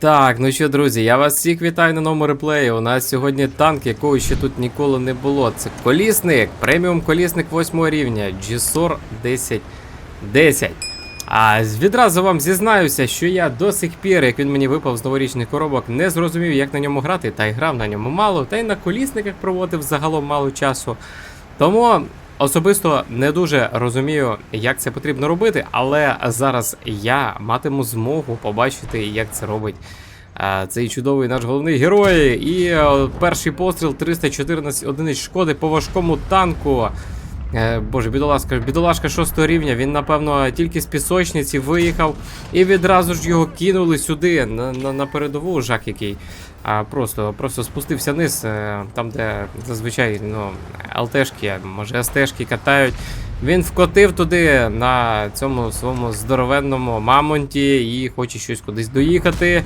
Так, ну що, друзі, я вас всіх вітаю на новому реплеї. У нас сьогодні танк, якого ще тут ніколи не було. Це колісник, преміум колісник 8 рівня, GSOR 1010. А відразу вам зізнаюся, що я до сих пір, як він мені випав з новорічних коробок, не зрозумів, як на ньому грати, та й грав на ньому мало, та й на колісниках проводив загалом мало часу. Тому особисто не дуже розумію, як це потрібно робити, але зараз я матиму змогу побачити, як це робить е, цей чудовий наш головний герой. І е, перший постріл 314 одиниць шкоди по важкому танку. Е, Боже, бідолашка, бідолашка 6 рівня, він, напевно, тільки з пісочниці виїхав і відразу ж його кинули сюди, на, на, на передову жах який. А просто, просто спустився вниз, е, там, де зазвичай ну, ЛТшки, може СТшки катають. Він вкотив туди на цьому своєму здоровенному мамонті і хоче щось кудись доїхати.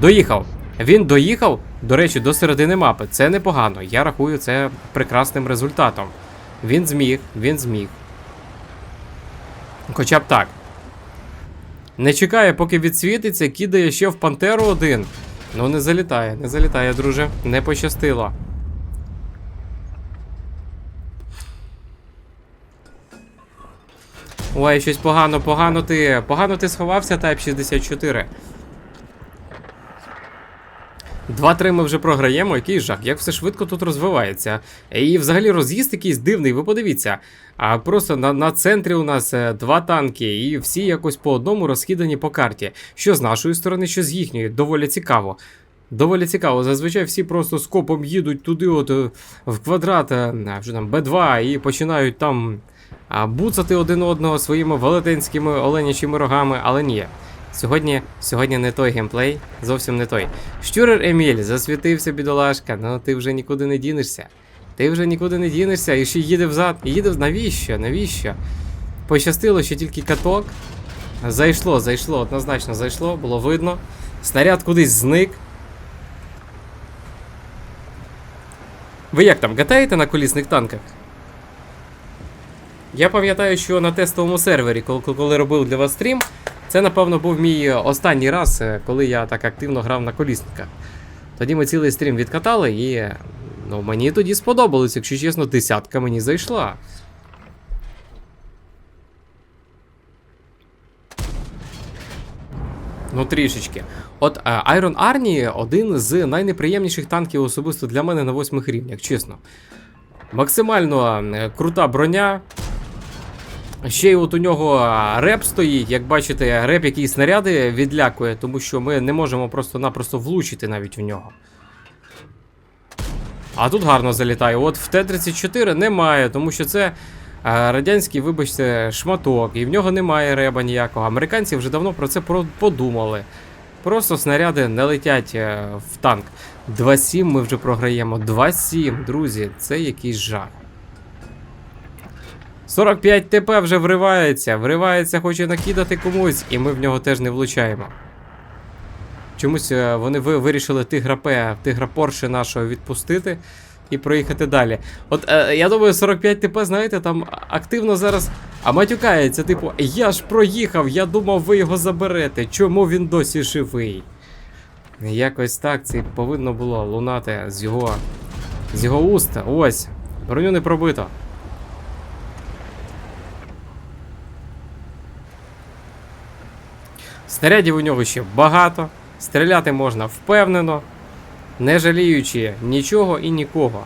Доїхав. Він доїхав, до речі, до середини мапи. Це непогано. Я рахую це прекрасним результатом. Він зміг, він зміг. Хоча б так. Не чекає, поки відсвітиться, кидає ще в пантеру один. Ну, не залітає, не залітає, друже. Не пощастило. Ой, щось погано, погано ти. Погано ти сховався, Type 64. 2-3 ми вже програємо, який жах, як все швидко тут розвивається. І взагалі роз'їзд якийсь дивний, ви подивіться. А просто на, на центрі у нас е, два танки, і всі якось по одному розкидані по карті. Що з нашої сторони, що з їхньої. Доволі цікаво. Доволі цікаво. Зазвичай всі просто скопом їдуть туди, от е, в квадрат, е, вже там Б2, і починають там буцати один одного своїми велетенськими оленячими рогами, але ні. Сьогодні, сьогодні не той геймплей, зовсім не той. Щурер Еміль, засвітився, бідолашка, ну ти вже нікуди не дінешся. Ти вже нікуди не дінешся і ще їде взад. І їде навіщо? Навіщо? Пощастило, що тільки каток. Зайшло, зайшло, однозначно зайшло, було видно. Снаряд кудись зник. Ви як там, катаєте на колісних танках? Я пам'ятаю, що на тестовому сервері, коли робив для вас стрім, це, напевно, був мій останній раз, е, коли я так активно грав на колісниках. Тоді ми цілий стрім відкатали, і ну, мені тоді сподобалось, якщо чесно, десятка мені зайшла. Ну, трішечки. От е, Iron Arnie один з найнеприємніших танків особисто для мене на восьмих рівнях, чесно. Максимально е, крута броня. Ще й от у нього реп стоїть, як бачите, реп, який снаряди відлякує, тому що ми не можемо просто-напросто влучити навіть в нього. А тут гарно залітає. От в Т-34 немає, тому що це радянський, вибачте, шматок, і в нього немає реба ніякого. Американці вже давно про це подумали. Просто снаряди не летять е, в танк. 2-7 ми вже програємо. 2-7, друзі, це якийсь жах. 45 ТП вже вривається, вривається, хоче накидати комусь, і ми в нього теж не влучаємо. Чомусь е, вони вирішили тигра П, тигра Порше нашого відпустити і проїхати далі. От е, я думаю, 45 ТП, знаєте, там активно зараз а матюкається, типу, я ж проїхав, я думав, ви його заберете. Чому він досі живий? Якось так це повинно було лунати з його, з його уста. Ось, броню не пробито. Снарядів у нього ще багато, стріляти можна впевнено, не жаліючи нічого і нікого.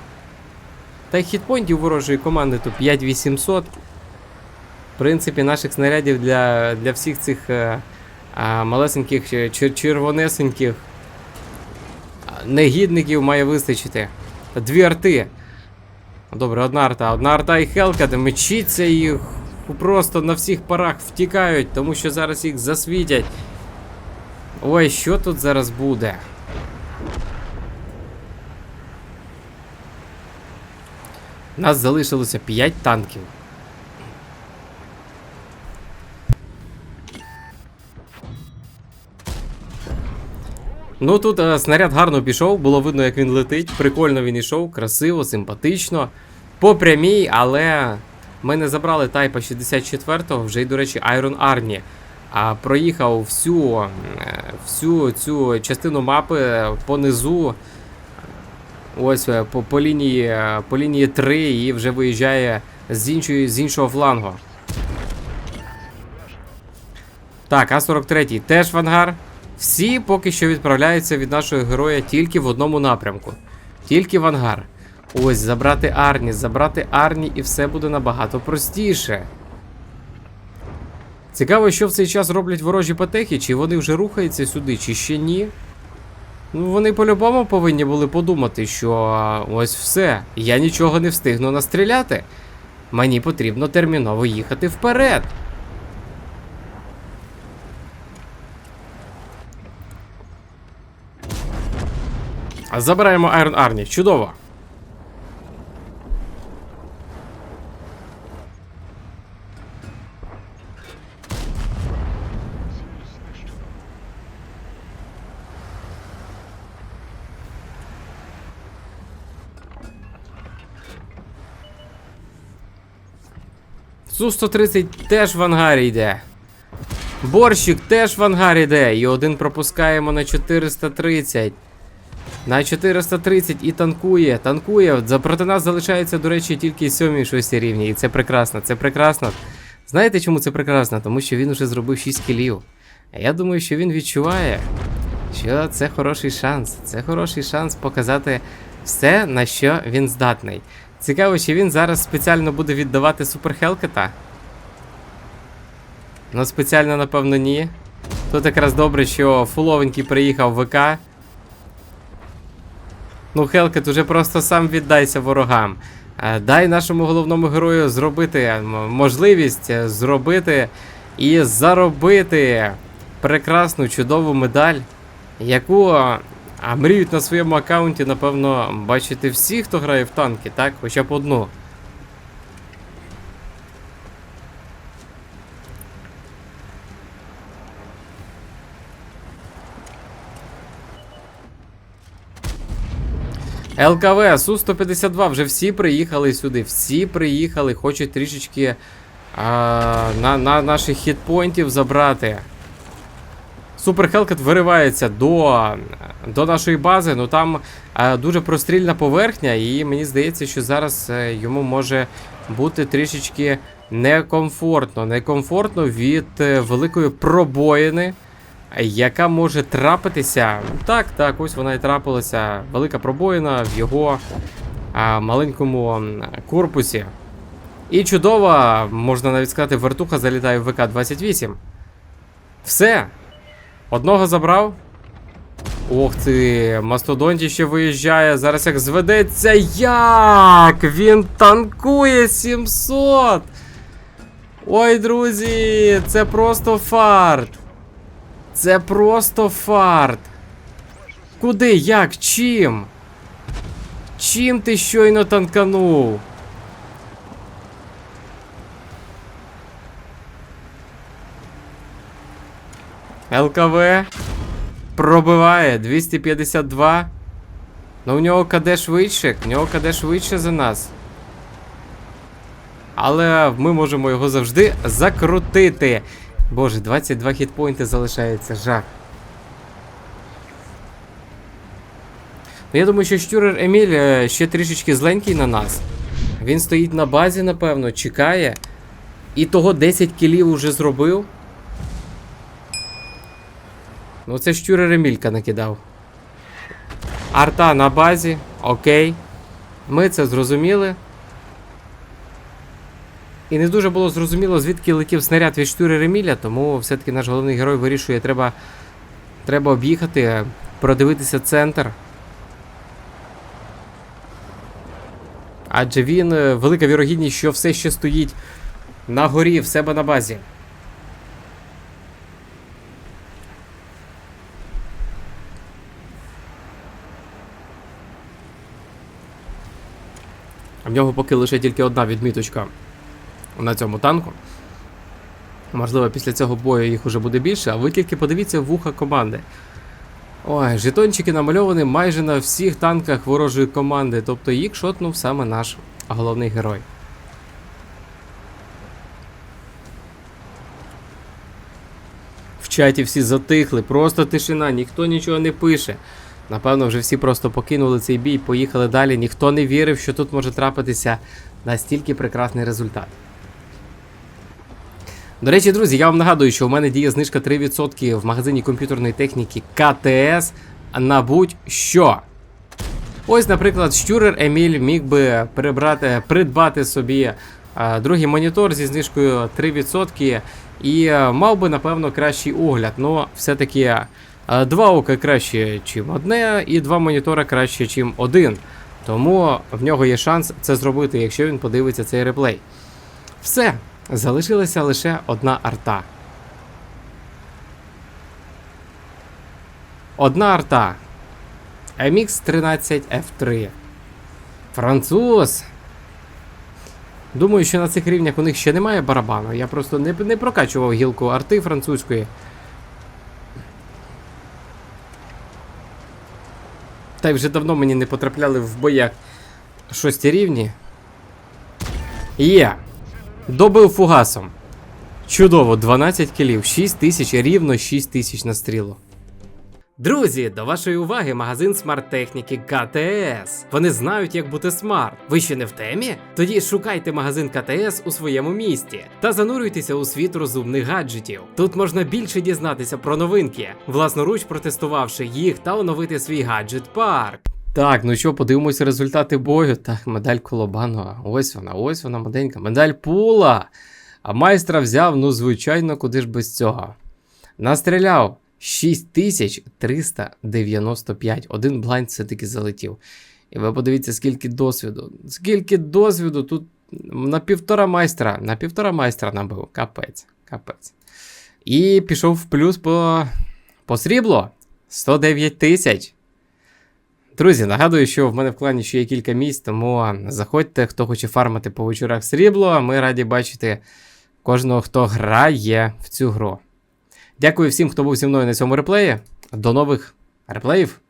Та й хітпойнтів ворожої команди тут 5800. В принципі, наших снарядів для, для всіх цих е, а, малесеньких е, чер- червонесеньких негідників має вистачити. Дві арти. Добре, одна арта, одна арта і Хелка, де мечіться їх просто на всіх парах втікають, тому що зараз їх засвітять. Ой, що тут зараз буде? Нас залишилося 5 танків. Ну тут е, снаряд гарно пішов, було видно, як він летить. Прикольно він ішов, красиво, симпатично. По прямій, але Ми не забрали Тайпа 64-го, вже й, до речі, Iron Army. А проїхав всю, е, всю цю частину мапи понизу. Ось е, по, по, лінії, е, по лінії 3 і вже виїжджає з, іншої, з іншого флангу. Так, А43 теж в ангар. Всі поки що відправляються від нашого героя тільки в одному напрямку. Тільки в ангар. Ось, забрати Арні, забрати Арні, і все буде набагато простіше. Цікаво, що в цей час роблять ворожі патехи, чи вони вже рухаються сюди, чи ще ні. Ну, вони по-любому повинні були подумати, що ось все, я нічого не встигну настріляти. Мені потрібно терміново їхати вперед. Забираємо Iron Army. Чудово. Су-130 теж в ангарі йде. Борщик теж в ангарі йде. І один пропускаємо на 430. На 430 і танкує, танкує. За проти нас залишається, до речі, тільки 7 і 6 рівні. І це прекрасно, це прекрасно. Знаєте, чому це прекрасно? Тому що він уже зробив 6 кілів. А я думаю, що він відчуває, що це хороший шанс. Це хороший шанс показати все, на що він здатний. Цікаво, чи він зараз спеціально буде віддавати Супер Хелкета? Ну, спеціально, напевно, ні. Тут якраз добре, що фуловенький приїхав в ВК. Ну, Хелкет, уже просто сам віддайся ворогам. Е, Дай нашому головному герою зробити можливість е, зробити і заробити прекрасну чудову медаль, яку а, мріють на своєму аккаунті, напевно, бачити всі, хто грає в танки, так? Хоча б одну. ЛКВ, Су-152, вже всі приїхали сюди, всі приїхали, хочуть трішечки а, на, на наших хітпойнтів забрати. Супер Хелкет виривається до, до нашої бази, ну там а, дуже прострільна поверхня, і мені здається, що зараз е, йому може бути трішечки некомфортно. Некомфортно від е, великої пробоїни яка може трапитися. Так, так, ось вона і трапилася. Велика пробоїна в його маленькому корпусі. І чудова, можна навіть сказати, вертуха залітає в ВК-28. Все. Одного забрав. Ох ти, мастодонті ще виїжджає. Зараз як зведеться. Як? Він танкує 700. Ой, друзі, це просто фарт. Це просто фарт. Куди? Як? Чим? Чим ти щойно танканув? ЛКВ пробиває 252. Ну у нього КД швидше, у нього КД швидше за нас. Але ми можемо його завжди закрутити. Боже, 22 хітпойнти залишається, жах. Ну, я думаю, що Штюрер Еміль е, ще трішечки зленький на нас. Він стоїть на базі, напевно, чекає. І того 10 кілів уже зробив. Ну, це Штюрер Емілька накидав. Арта на базі, окей. Ми це зрозуміли. І не дуже було зрозуміло, звідки летів снаряд від штури Реміля, тому все-таки наш головний герой вирішує, треба, треба об'їхати, продивитися центр. Адже він, е, велика вірогідність, що все ще стоїть на горі в себе на базі. А В нього поки лише тільки одна відміточка на цьому танку. Можливо, після цього бою їх уже буде більше, а ви тільки подивіться вуха команди. Ой, жетончики намальовані майже на всіх танках ворожої команди, тобто їх шотнув саме наш головний герой. В чаті всі затихли, просто тишина, ніхто нічого не пише. Напевно, вже всі просто покинули цей бій, поїхали далі. Ніхто не вірив, що тут може трапитися настільки прекрасний результат. До речі, друзі, я вам нагадую, що у мене діє знижка 3% в магазині комп'ютерної техніки КТС на будь-що. Ось, наприклад, Щурер Еміль міг би прибрати, придбати собі а, другий монітор зі знижкою 3% і а, мав би, напевно, кращий огляд. Ну, все-таки два ока краще, ніж одне, і два монітора краще, ніж один. Тому в нього є шанс це зробити, якщо він подивиться цей реплей. Все, залишилася лише одна арта. Одна арта. MX 13 F3. Француз. Думаю, що на цих рівнях у них ще немає барабану. Я просто не, не прокачував гілку арти французької. Та й вже давно мені не потрапляли в боях шості рівні. Є. Добив фугасом. Чудово, 12 кілів, 6 тисяч, рівно 6 тисяч на стрілу. Друзі, до вашої уваги магазин смарт-техніки КТС. Вони знають, як бути смарт. Ви ще не в темі? Тоді шукайте магазин КТС у своєму місті та занурюйтеся у світ розумних гаджетів. Тут можна більше дізнатися про новинки, власноруч протестувавши їх та оновити свій гаджет парк. Так, ну що, подивимось результати бою. Так, медаль Колобанова. Ось вона, ось вона маленька. Медаль пула. А майстра взяв, ну, звичайно, куди ж без цього. Настріляв 6395. Один блайнд все-таки залетів. І ви подивіться, скільки досвіду. Скільки досвіду тут на півтора майстра. На півтора майстра набив. Капець. Капець. І пішов в плюс по, по срібло. 109 тисяч. Друзі, нагадую, що в мене в клані ще є кілька місць, тому заходьте, хто хоче фармити по вечорах срібло. Ми раді бачити кожного, хто грає в цю гру. Дякую всім, хто був зі мною на цьому реплеї. До нових реплеїв.